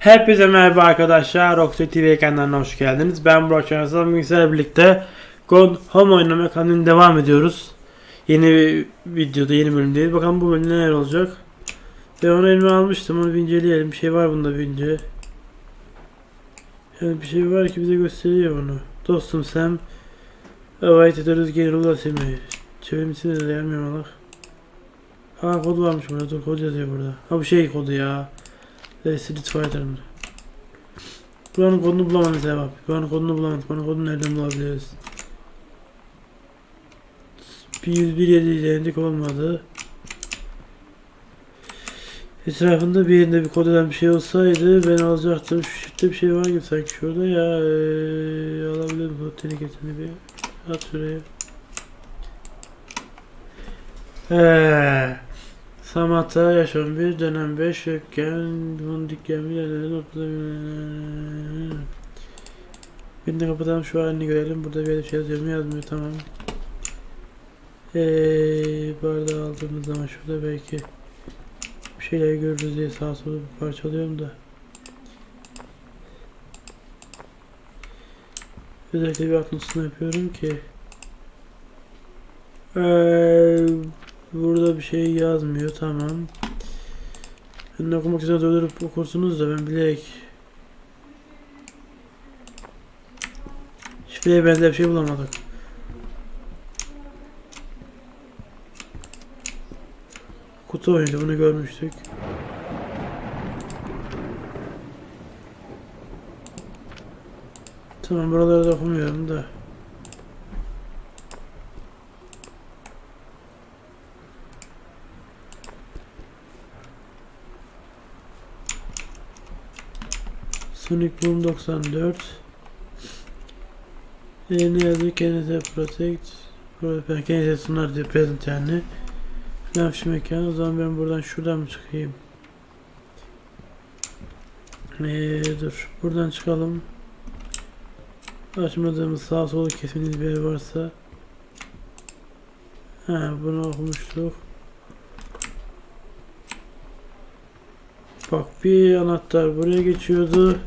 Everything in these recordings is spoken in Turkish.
Hepinize merhaba arkadaşlar. Roxy TV kanalına hoş geldiniz. Ben Burak Çağrısal. Bilgisayarla birlikte Gone Home oynama kanalına devam ediyoruz. Yeni bir videoda, yeni bölümdeyiz. Bakalım bu bölümde neler olacak. Ben onu elime almıştım. Onu bir inceleyelim. Bir şey var bunda bir ince. Yani bir şey var ki bize gösteriyor bunu. Dostum sen Avoid ediyoruz geri ulaşımı. Çevirmişsiniz de gelmiyor malak. Ha kod varmış burada. Dur kod yazıyor burada. Ha bu şey kodu ya. Ve Street Fighter'ın. Buranın kodunu bulamadık ya bak. Buranın kodunu bulamadık. Buranın kodunu nereden bulabiliriz? Bir 101 7 denedik olmadı. Etrafında bir yerinde bir kod eden bir şey olsaydı ben alacaktım. Şu şurada bir şey var gibi sanki şurada ya. Ee, alabilirim bu tehlikesini bir at şuraya. Eee. Samata yaşam bir dönem 5 yokken bundik gemilerden noktada Birini kapatalım şu halini görelim. Burada bir şey yazıyor mu yazmıyor tamam. Eee bardağı aldığımız zaman şurada belki bir şeyler görürüz diye sağa sola bir parçalıyorum da. Özellikle bir atlasını yapıyorum ki Eee Burada bir şey yazmıyor tamam. Ben okumak için durdurup okursunuz da ben bilerek Şifreye benzer bir şey bulamadık. Kutu oyunu bunu görmüştük. Tamam buraları da okumuyorum da. Sonic Boom 94 e, ne yazıyor? Kendinize protect. Kendinize sunar diye present yani. Nafş mekan o zaman ben buradan şuradan mı çıkayım? Ee, dur buradan çıkalım. Açmadığımız sağ solu kesin bir yer varsa. Ha bunu okumuştuk. Bak bir anahtar buraya geçiyordu.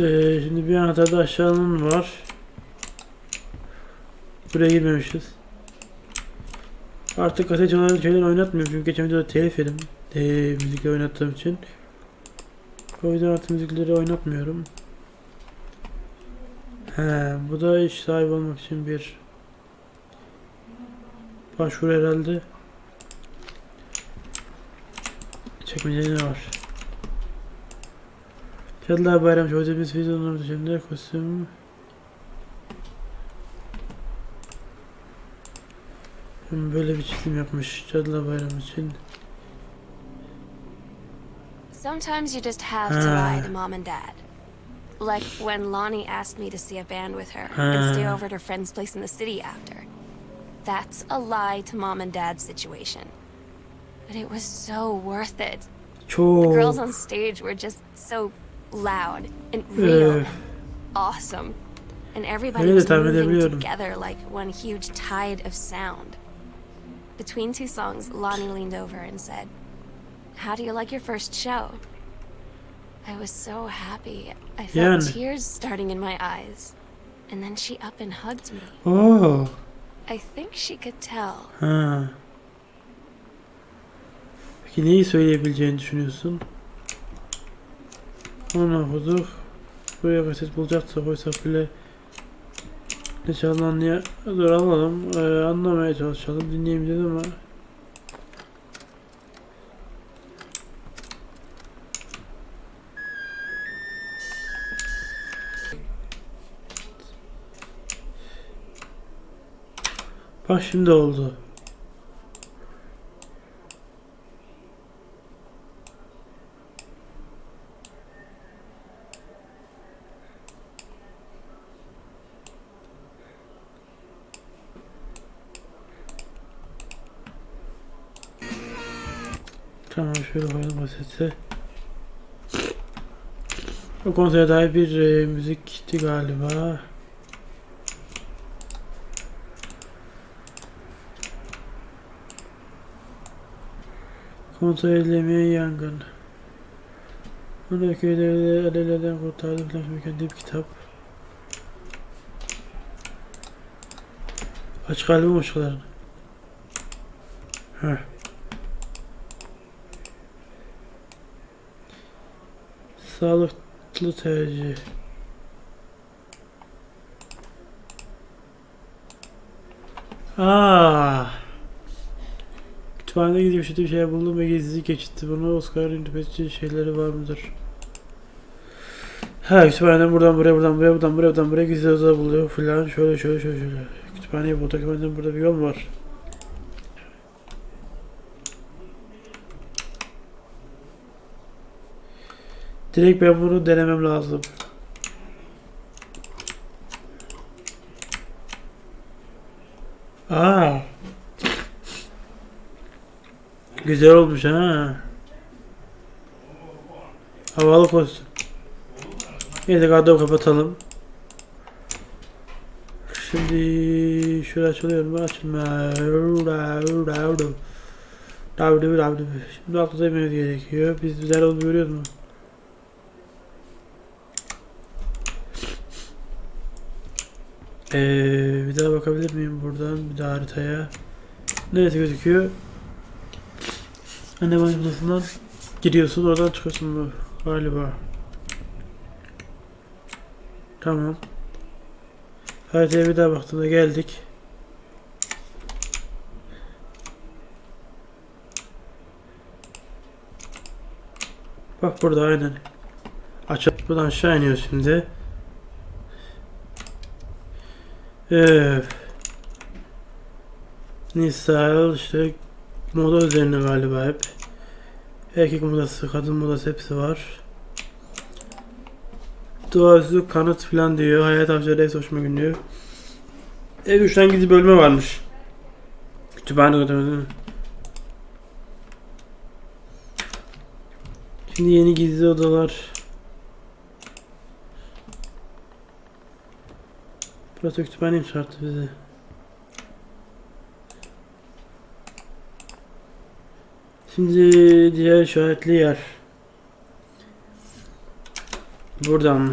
Ee, şimdi bir anahtar da aşağının var. Buraya girmemişiz. Artık kaset çalan şeyler oynatmıyorum çünkü geçen videoda telif yedim. E, müzikleri oynattığım için. O yüzden artık müzikleri oynatmıyorum. He, bu da iş sahibi olmak için bir başvuru herhalde. Çekmecede ne var? Cadılar Bayramı Hocamız videonun dışında kostüm Böyle bir çizim yapmış Cadılar Bayramı için. Sometimes you just have to lie to mom and dad. Like when Lonnie asked me to see a band with her and stay over at her friend's place in the city after. That's a lie to mom and dad's situation. But it was so worth it. The girls on stage were just so loud and real, Öf. awesome. And everybody was moving together like one huge tide of sound. Between two songs, Lonnie leaned over and said, How do you like your first show? I was so happy. I felt Yani. tears starting in my eyes. And then she up and hugged me. Oh. I think she could tell. Ha. Peki neyi söyleyebileceğini düşünüyorsun? Onu okuduk. Buraya kaset bulacaksa koysak bile çalın anlaya... Dur alalım. Ee, anlamaya çalışalım. Dinleyeyim ama Bak şimdi oldu. Tamam şöyle koyalım basete. O konsere dair bir e, müzik gitti galiba. Kontrol edilemeyen yangın. Bunu köyleri alevlerden kurtardı filan mükemmel bir kitap. Aç kalbim hoşçakalın. Heh. Sağlıklı tercih. Aa. Kütüphanede gidip işte bir şey buldum ve gizli geçitti. Bunu Oscar'ın tüketici şeyleri var mıdır? Ha kütüphaneden buradan buraya buradan buraya buradan buraya buradan buraya gizli oda buluyor filan şöyle şöyle şöyle şöyle. Kütüphaneye bu kütüphaneden burada bir yol var. Direkt ben bunu denemem lazım. Aa. Güzel olmuş ha. Havalı kostüm. Neyse kadro kapatalım. Şimdi şöyle açılıyor mu? Açılma. Şimdi aklı dememiz gerekiyor. Biz güzel olduğunu görüyoruz mu? Ee, bir daha bakabilir miyim buradan bir daha haritaya? Neresi gözüküyor? Anne banyosundan giriyorsun oradan çıkıyorsun bu galiba. Tamam. Haritaya bir daha baktığımda geldik. Bak burada aynen. Açıp buradan aşağı iniyoruz şimdi. Öf. Nisal işte moda üzerine galiba hep. Erkek modası, kadın modası hepsi var. Doğaüstü kanıt falan diyor. Hayat avcıları hepsi hoşuma gidiyor. Ev 3'ten gizli bölme varmış. Kütüphane odamızın. Şimdi yeni gizli odalar. Burası kütüphaneyim şartı bize. Şimdi diğer işaretli yer. Buradan mı?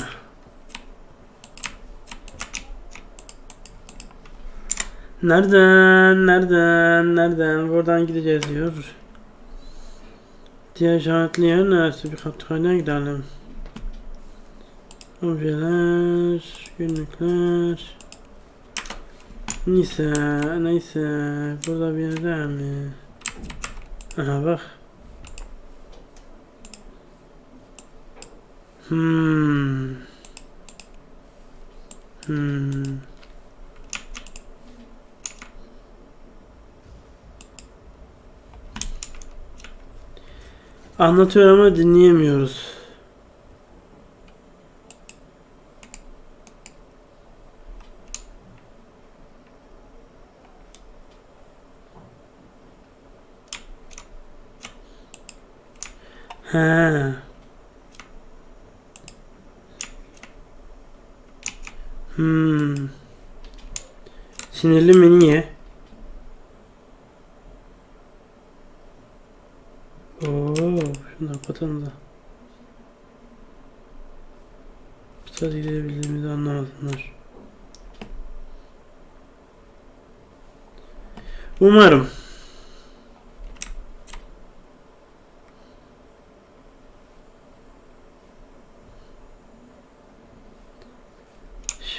Nereden? Nereden? Nereden? Buradan gideceğiz diyor. Diğer işaretli yer neresi? Bir katlıkhaneye gidelim. Objeler, günlükler. Neyse, neyse. Burada bir yerde mi? Aha bak. Hmm. Hmm. Anlatıyor ama dinleyemiyoruz. He. Hmm. Sinirli mi niye? Oo, şunu kapatın da. Biraz gidebildiğimizi anlamasınlar. Umarım.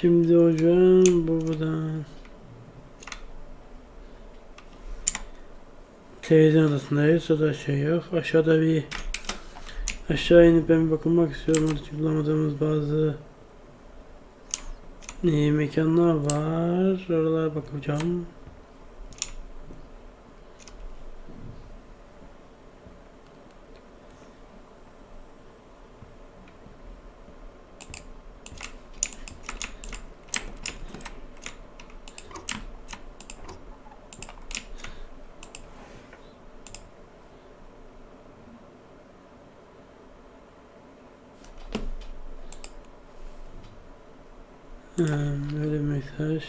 Şimdi hocam buradan televizyon odasındayız. O da şey yok. Aşağıda bir aşağı inip ben bir bakınmak istiyorum. Hiç bulamadığımız bazı e, mekanlar var. Oralara bakacağım. Ee, Böyle mesaj.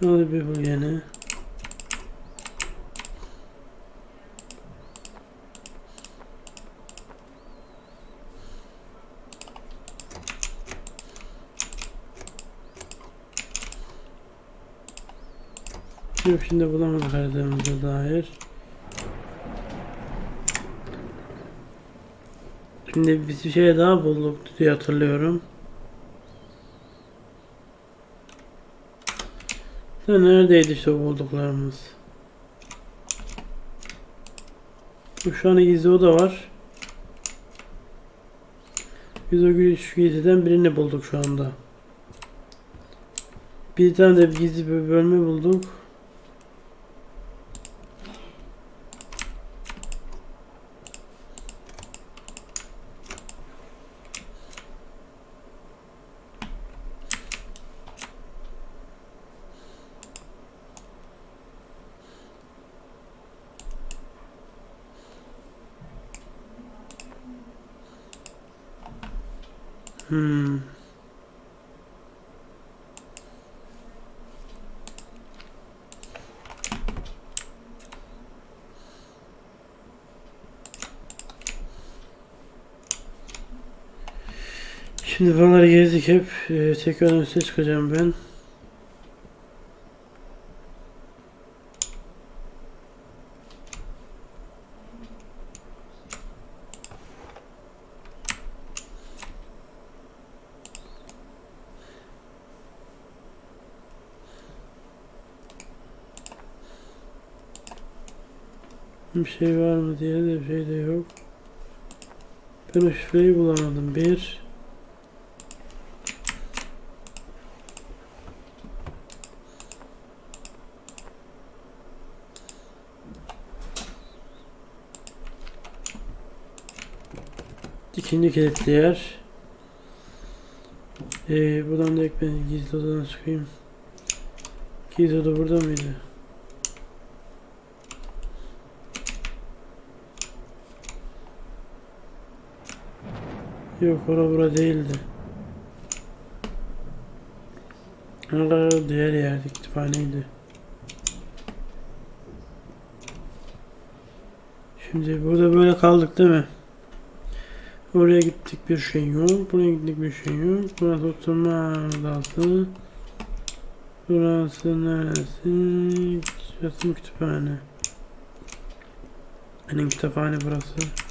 Ne oldu bir bu gene? Yok şimdi bulamadık aradığımıza dair. Şimdi biz bir şey daha bulduk diye hatırlıyorum. Da neredeydi işte bulduklarımız? Şu an gizli oda var. Biz o üç gizliden birini bulduk şu anda. Bir tane de gizli bir bölme bulduk. Hmm. Şimdi buraları gezdik hep. Ee, tekrar üstüne çıkacağım ben. Bir şey var mı diye de bir şey de yok. Ben o şifreyi bulamadım. Bir. İkinci kilitli yer. Ee, buradan da ben gizli odadan çıkayım. Gizli oda burada mıydı? Yok ora bura değildi. Ora diğer yerdi kütüphaneydi. Şimdi burada böyle kaldık değil mi? Oraya gittik bir şey yok. Buraya gittik bir şey yok. Burası oturma odası. Burası neresi? Burası kütüphane? Benim kütüphane burası.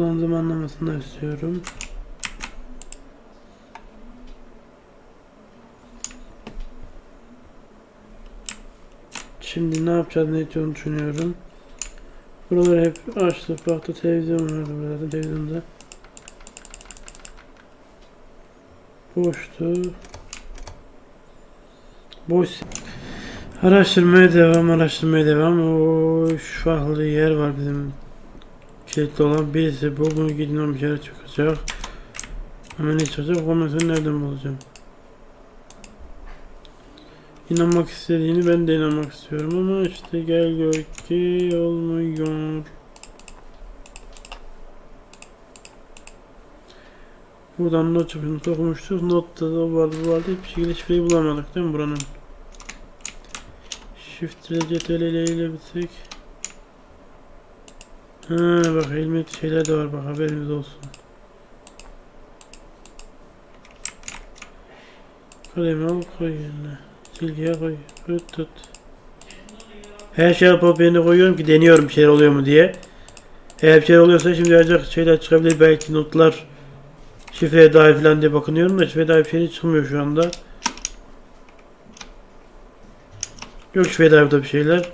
Kullandığım anlamasını istiyorum. Şimdi ne yapacağız ne edeceğiz düşünüyorum. Buraları hep açtık. Baktı televizyon vardı burada televizyonda. Boştu. Boş. Araştırmaya devam, araştırmaya devam. O şu farklı yer var bizim kilitli olan birisi bu bunu gidin o yere çıkacak. Hemen çıkacak? Ondan sonra nereden bulacağım? İnanmak istediğini ben de inanmak istiyorum ama işte gel gör ki olmuyor. Buradan not yapıyorduk, okumuştuk. Notta da o vardı, vardı. Hiçbir şekilde şifreyi bulamadık değil mi buranın? Shift CTRL ile bitsek. Ha bak ilmek şeyler de var bak haberiniz olsun. Kalemi al koy yerine. Silgiye koy. Tut tut. Her şey yapıp yerine koyuyorum ki deniyorum bir şeyler oluyor mu diye. Eğer bir şeyler oluyorsa şimdi ancak şeyler çıkabilir belki notlar şifreye dair falan diye bakınıyorum da şifreye dair bir şey çıkmıyor şu anda. Yok şifreye dair bir şeyler.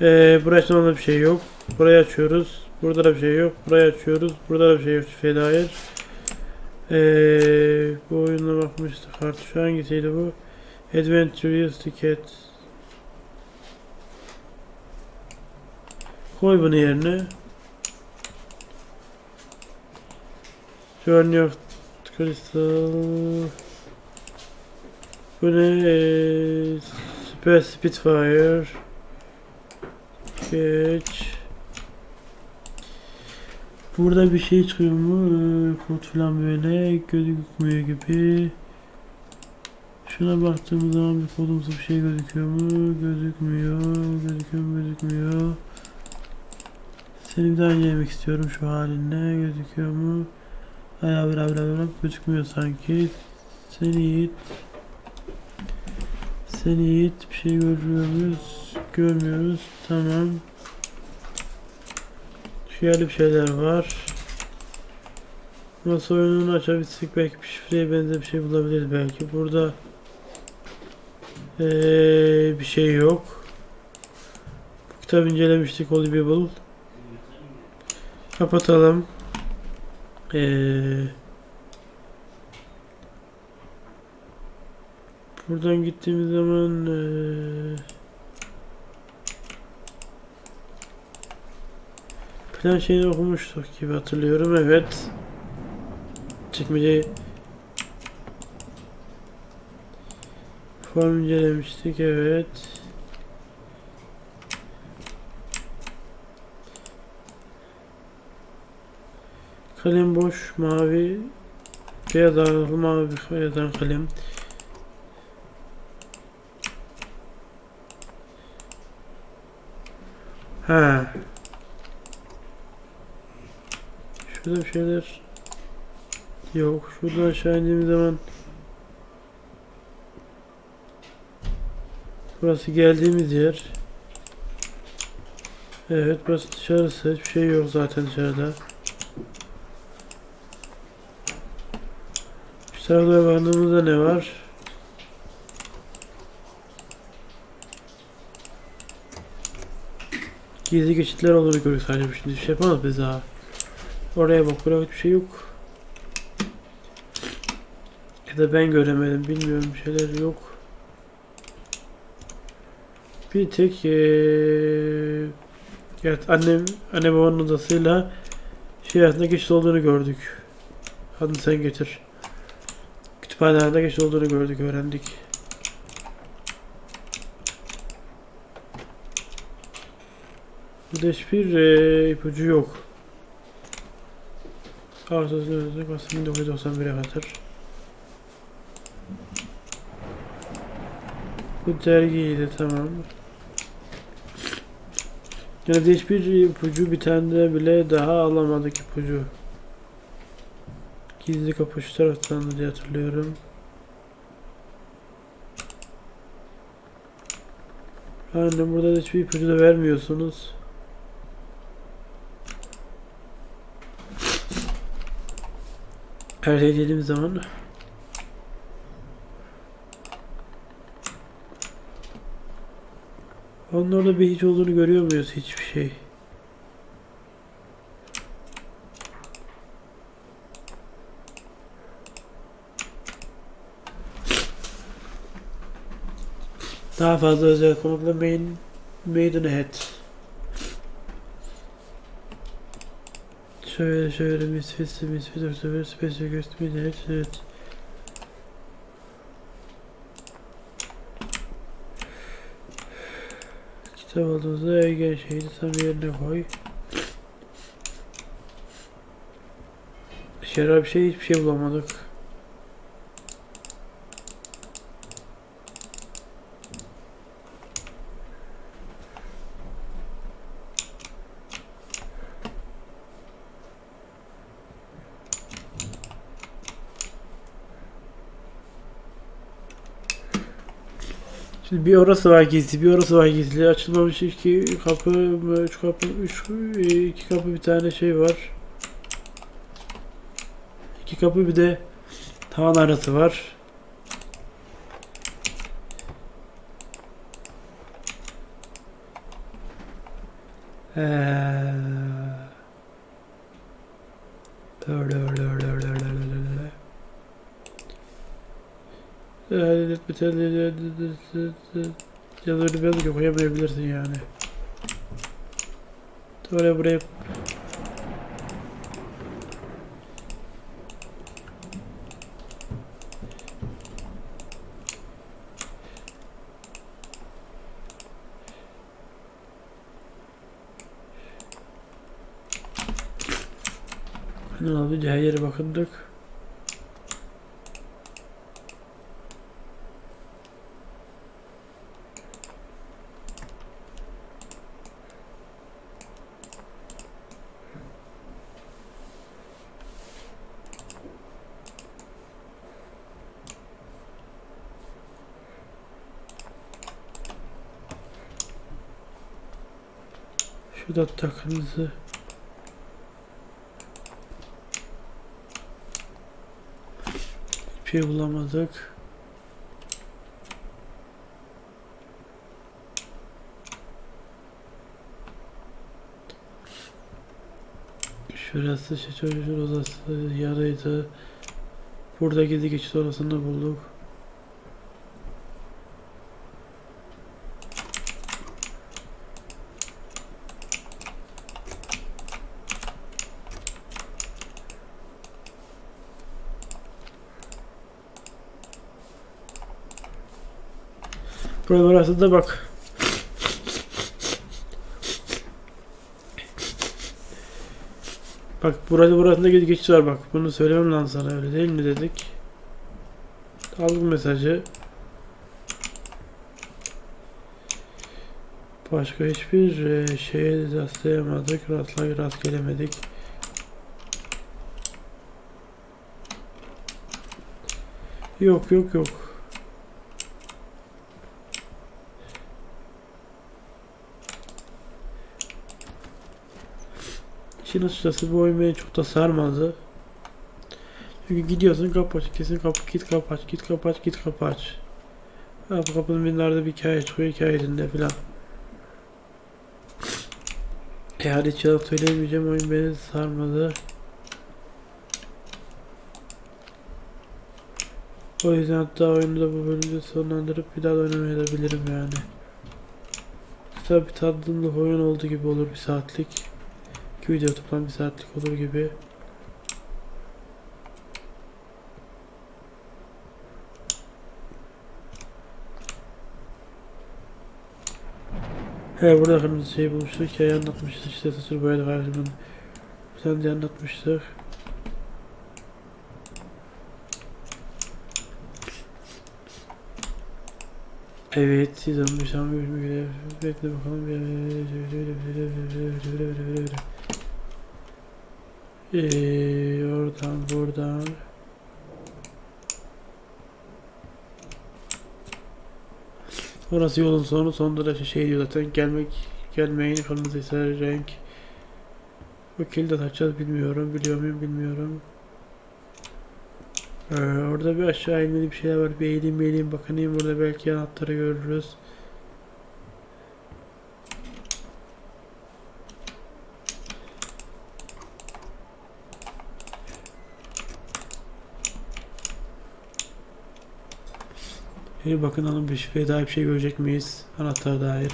Ee, burası bir şey yok. Burayı açıyoruz. Burada da bir şey yok. Burayı açıyoruz. Burada da bir şey yok şifreye dair. Ee, bu oyuna bakmıştık artık. Şu hangisiydi bu? Adventurous Ticket. Koy bunu yerine. Journey of Crystal. Bu ne? Ee, Spitfire. Geç. Burada bir şey çıkıyor mu? Ee, Kod falan böyle gözükmüyor gibi. Şuna baktığımız zaman bir kodumsu bir şey gözüküyor mu? Gözükmüyor. Gözüküyor mu? Gözükmüyor. Seni bir daha incelemek istiyorum şu halinle. Gözüküyor mu? Ay abi abi abi abi gözükmüyor sanki. Seni Yiğit. Seni Yiğit bir şey görüyor muyuz? Görmüyoruz. Tamam. Şöyle bir şeyler var. Nasıl oyununu açabilsek belki bir şifreye benzer bir şey bulabiliriz belki. Burada ee, bir şey yok. Bu kitabı incelemiştik Audible. Kapatalım. Ee, buradan gittiğimiz zaman ee, plan şeyini okumuştuk gibi hatırlıyorum. Evet. Çekmeceyi form incelemiştik. Evet. Kalem boş mavi beyaz ağırlıklı mavi bir kalem. Ha. Şurada bir şeyler yok. Şuradan aşağı indiğimiz zaman Burası geldiğimiz yer. Evet burası dışarısı. Hiçbir şey yok zaten dışarıda. Şu tarafa baktığımızda ne var? Gizli geçitler olduğunu görüyoruz sadece şimdi bir şey yapamaz biz daha. Oraya bak buraya hiçbir şey yok. Ya da ben göremedim bilmiyorum bir şeyler yok. Bir tek eee evet annem anne babanın odasıyla şey arasında geçit olduğunu gördük. Hadi sen getir. Kütüphanelerde geçit olduğunu gördük öğrendik. Burada hiçbir eee, ipucu yok. Ağustos Kasım 1991'e kadar. Bu dergiydi tamam. Yani hiçbir ipucu bir tane bile daha alamadık ipucu. Gizli kapı şu taraftan diye hatırlıyorum. Aynen burada da hiçbir ipucu da vermiyorsunuz. Her dediğim zaman Onun bir hiç olduğunu görüyor muyuz? Hiçbir şey. Daha fazla özel konukla main Maidenhead. Şöyle şöyle misfits misfits observer special guest Maidenhead evet. Kitap aldığınızda ergen şeyini tam yerine koy. Şerap bir şey hiçbir şey bulamadık. Şimdi bir orası var gizli, bir orası var gizli. Açılmamış iki kapı, üç kapı, üç, iki kapı bir tane şey var. İki kapı bir de tavan arası var. Eee... Öyle halledip biterleri yazıları biraz yukarıya bırakabilirsin yani. Böyle buraya Ne oldu? Her yere bakındık. Şurada takımızı bir şey bulamadık. Şurası şey çocuğun odası yarıydı. Burada gidi geçit orasını bulduk. Burada burası da bak. Bak burada burasında geçiş var bak. Bunu söylemem lazım sana öyle değil mi dedik. Aldık mesajı. Başka hiçbir e, şeye rastlayamadık. Rastla rast gelemedik. Yok yok yok. İşin açıkçası bu oyun beni çok da sarmadı. Çünkü gidiyorsun kapı aç, kesin kapı git kapı aç, git kapı aç, git kapı aç. Ha, bu kapının binlerde bir hikaye çıkıyor, hikayesinde filan. Yani hiç yalan söyleyemeyeceğim oyun beni sarmadı. O yüzden hatta oyunu da bu bölümde sonlandırıp bir daha da oynamayabilirim yani. Kısa bir tadımlık oyun oldu gibi olur bir saatlik. İki video toplam bir saatlik olur gibi. He burada kırmızı şey bulmuştuk. Hikaye anlatmıştık işte Satır böyle karşımın. Sen de anlatmıştık. Evet, siz olmuş ama bir bekle bakalım. Ee, oradan buradan. Orası yolun sonu sonunda da şey diyor zaten gelmek gelmeyin kırmızıysa renk. Bu kilidi açacağız bilmiyorum biliyor muyum bilmiyorum. Ee, orada bir aşağı inmeli bir şeyler var bir eğileyim eğileyim bakınayım burada belki anahtarı görürüz. İyi bakın hanım bir şifreye dair bir şey görecek miyiz? Anahtar dair.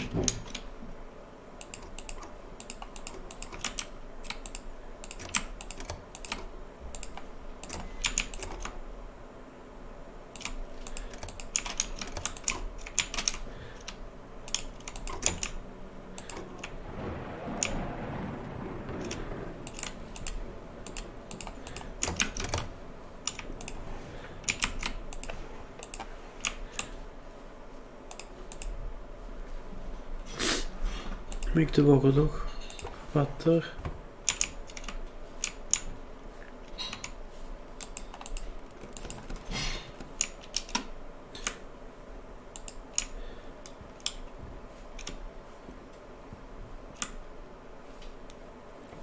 Mektubu okuduk. Kapattık.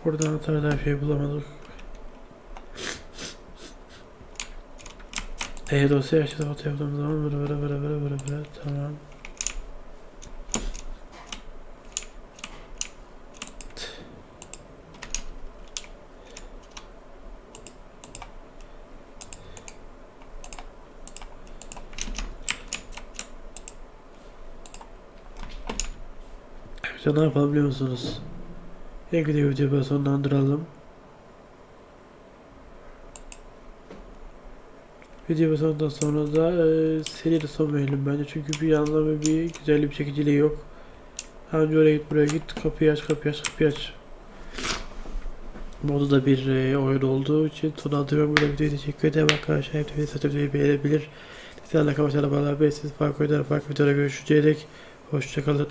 Burada anahtarda bir şey bulamadık. E dosya açtı foto yaptığımız zaman vıra vıra vıra vıra vıra tamam. Ne yapalım biliyor musunuz? Kötü videoyu böyle sonlandıralım. Video sonundan sonra da e, seriye son verelim bence çünkü bir anlamı bir güzellik bir çekiciliği yok. Önce oraya git buraya git kapıyı aç kapıyı aç kapıyı aç. modu da bir e, oyun olduğu için sona atıyorum. Burada videoyu teşekkür ederim arkadaşlar. Hep videoyu beğenebilir. Sizlerle bağlar. Ben siz farklı oyunlara farklı videoda görüşeceğiz. Hoşçakalın.